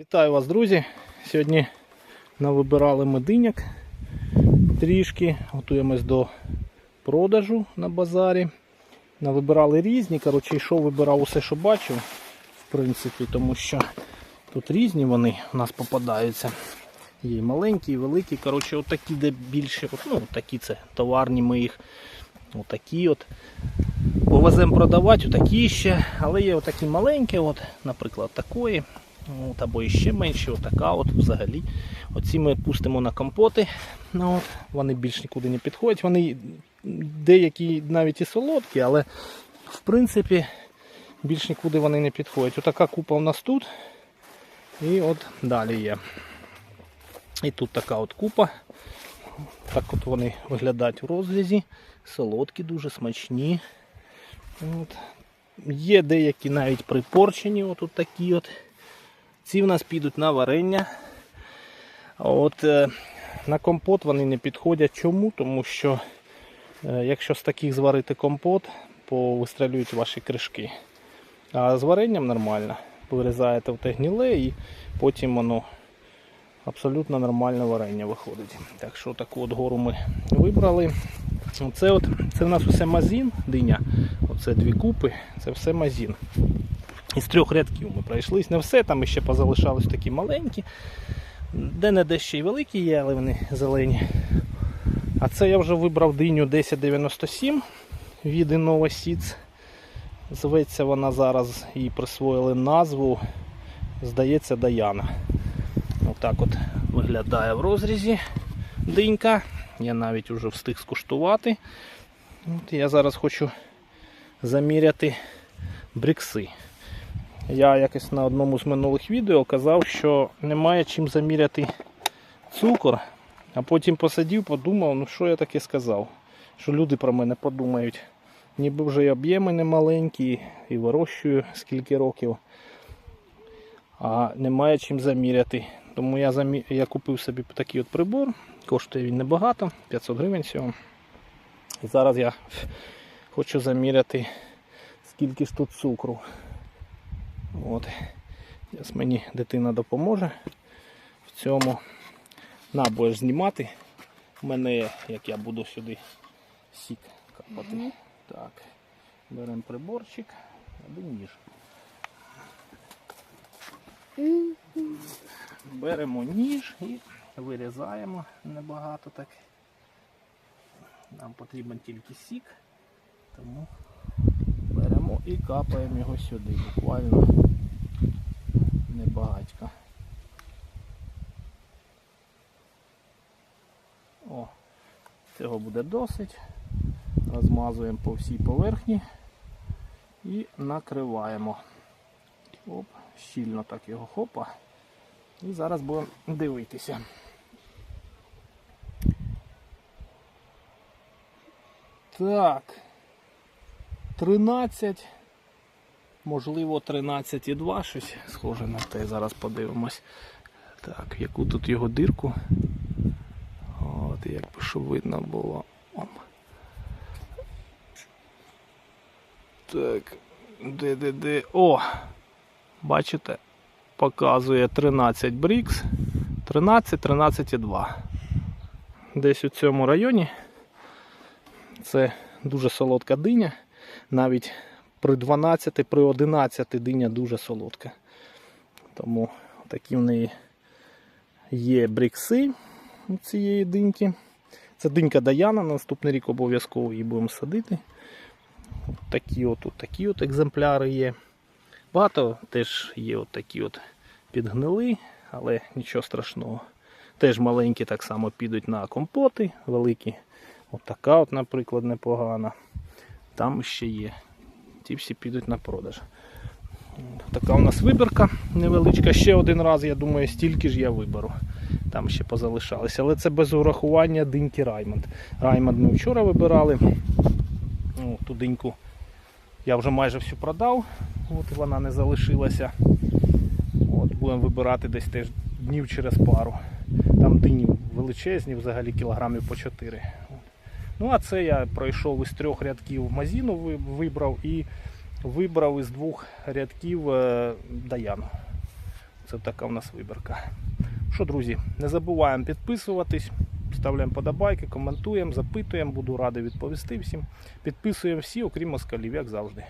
Вітаю вас, друзі! Сьогодні навибирали ми диняк трішки, готуємось до продажу на базарі. Навибирали різні. Коротше, йшов, вибирав усе, що бачив, в принципі, тому що тут різні вони у нас попадаються. Є маленькі, і великі. Коротше, отакі, де більше, ну, такі це товарні ми їх. Отакі от. Повеземо продавати, отакі ще, але є отакі маленькі, от, наприклад, такої. От, або іще менші, отака от взагалі. Оці ми пустимо на компоти. Ну, от, вони більш нікуди не підходять. Вони деякі навіть і солодкі, але в принципі більш нікуди вони не підходять. Отака купа у нас тут. І от далі є. І тут така от купа. Так от вони виглядають в розрізі. Солодкі, дуже смачні. От. Є деякі навіть припорчені, отут такі от. Ці в нас підуть на варення. От е, на компот вони не підходять. Чому? Тому що е, якщо з таких зварити компот, повистрелюють ваші кришки. А з варенням нормально. Вирізаєте в те гніле і потім воно абсолютно нормальне варення виходить. Так що таку от гору ми вибрали. Це, от, це в нас все мазін, диня. Оце дві купи, це все мазін. Із трьох рядків ми пройшлись. Не все, там ще позалишались такі маленькі. Де не де ще й великі є, але вони зелені. А це я вже вибрав диню 1097 від Innova Seeds. Зветься вона зараз, їй присвоїли назву. Здається, Даяна. Отак от виглядає в розрізі динька. Я навіть вже встиг скуштувати. От я зараз хочу заміряти брикси. Я якось на одному з минулих відео казав, що немає чим заміряти цукор, а потім посидів, подумав, ну що я таке сказав, що люди про мене подумають. Ніби вже і об'єми не маленькі, і вирощую скільки років, а немає чим заміряти. Тому я замі... я купив собі такий от прибор, коштує він небагато, 500 гривень всього. І зараз я хочу заміряти, скільки ж тут цукру. От. Зараз мені дитина допоможе в цьому. На, будеш знімати. У мене є, як я буду сюди сік капати. Так. Беремо приборчик, або ніж. Беремо ніж і вирізаємо небагато так. Нам потрібен тільки сік, тому беремо і капаємо його сюди, буквально небагатько. О, цього буде досить. Розмазуємо по всій поверхні і накриваємо. Оп, щільно так його хопа. І зараз будемо дивитися. Так. 13, можливо 13,2, щось схоже на те. Зараз подивимось. Так, яку тут його дирку. От, як би що видно було. Так, де, де, де. О! Бачите? Показує 13 брікс. 13, 13,2. Десь у цьому районі. Це дуже солодка диня. Навіть при 12, при 11 диня дуже солодка. Тому такі в неї є брікси цієї диньки. Це динька Даяна, на наступний рік обов'язково її будемо садити. Такі от, от такі от екземпляри є. Багато теж є от такі от підгнили, але нічого страшного. Теж маленькі так само підуть на компоти, великі. От така от, наприклад, непогана. Там ще є. Ті всі підуть на продаж. Така у нас вибірка невеличка. Ще один раз, я думаю, стільки ж я виберу. Там ще позалишалися. Але це без урахування диньки Раймонд. Раймонд ми вчора вибирали. О, ту диньку я вже майже всю продав. От вона не залишилася. От, Будемо вибирати десь теж днів через пару. Там дині величезні, взагалі кілограмів по 4. Ну, а це я пройшов із трьох рядків мазіну, вибрав і вибрав із двох рядків е, Даяну. Це така в нас вибірка. Що, друзі, не забуваємо підписуватись, ставляємо подобайки, коментуємо, запитуємо, буду радий відповісти всім. Підписуємо всі, окрім москалів, як завжди.